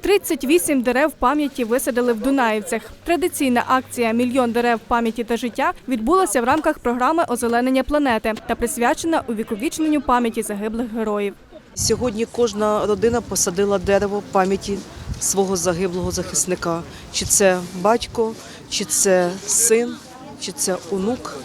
38 дерев пам'яті висадили в Дунаївцях. Традиційна акція Мільйон дерев пам'яті та життя відбулася в рамках програми озеленення планети та присвячена увіковічненню пам'яті загиблих героїв. Сьогодні кожна родина посадила дерево пам'яті свого загиблого захисника. Чи це батько, чи це син, чи це онук.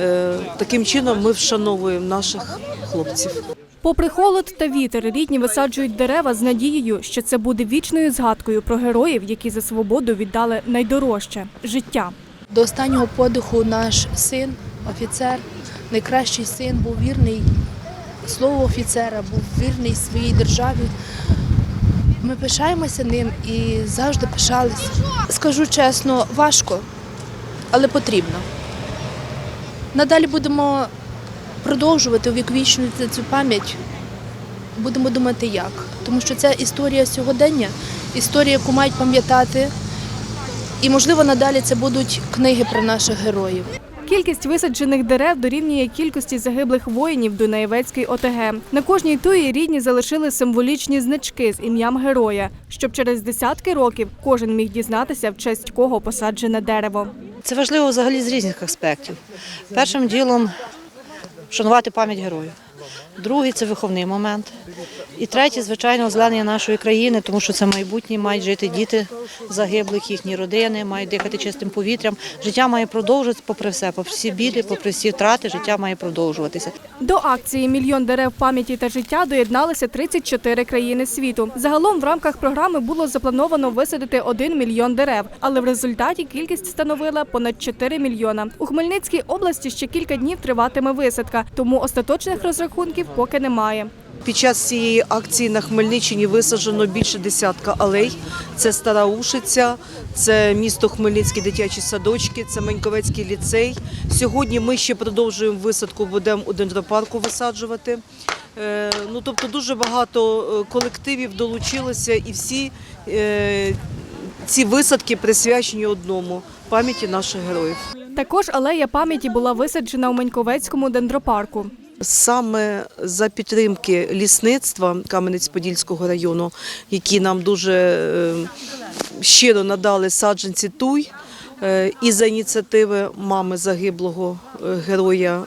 Е, Таким чином ми вшановуємо наших хлопців. Попри холод та вітер, рідні висаджують дерева з надією, що це буде вічною згадкою про героїв, які за свободу віддали найдорожче життя. До останнього подиху наш син, офіцер, найкращий син, був вірний слову офіцера, був вірний своїй державі. Ми пишаємося ним і завжди пишалися. Скажу чесно, важко, але потрібно. Надалі будемо продовжувати увіковічнити цю пам'ять. Будемо думати як. Тому що це історія сьогодення, історія, яку мають пам'ятати і, можливо, надалі це будуть книги про наших героїв. Кількість висаджених дерев дорівнює кількості загиблих воїнів Дунаєвецької ОТГ. На кожній туї рідні залишили символічні значки з ім'ям героя, щоб через десятки років кожен міг дізнатися, в честь кого посаджене дерево. Це важливо взагалі з різних аспектів. Першим ділом вшанувати пам'ять героїв. Другий це виховний момент. І третє, звичайно, озеленення нашої країни, тому що це майбутнє, мають жити діти загиблих, їхні родини, мають дихати чистим повітрям. Життя має продовжуватися попри все, попри всі біди, попри всі втрати, життя має продовжуватися. До акції Мільйон дерев пам'яті та життя доєдналися 34 країни світу. Загалом в рамках програми було заплановано висадити 1 мільйон дерев, але в результаті кількість становила понад 4 мільйона. У Хмельницькій області ще кілька днів триватиме висадка, тому остаточних розрахунків поки немає. Під час цієї акції на Хмельниччині висаджено більше десятка алей. Це Стара Ушиця, це місто Хмельницькі дитячі садочки, це Маньковецький ліцей. Сьогодні ми ще продовжуємо висадку, будемо у дендропарку висаджувати. Е, Ну, тобто дуже багато е, колективів долучилося і всі е, ці висадки присвячені одному пам'яті наших героїв. Також алея пам'яті була висаджена у Маньковецькому дендропарку. Саме за підтримки лісництва Кам'янець-Подільського району, які нам дуже е, щиро надали саджанці туй, е, і за ініціативи мами загиблого е, героя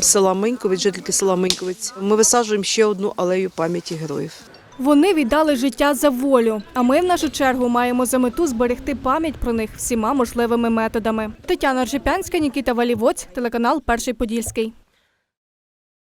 села Миньковець, жительки села Миньковець, ми висаджуємо ще одну алею пам'яті героїв. Вони віддали життя за волю. А ми, в нашу чергу, маємо за мету зберегти пам'ять про них всіма можливими методами. Тетяна Ржепянська, Нікіта Валівоць, телеканал Перший Подільський.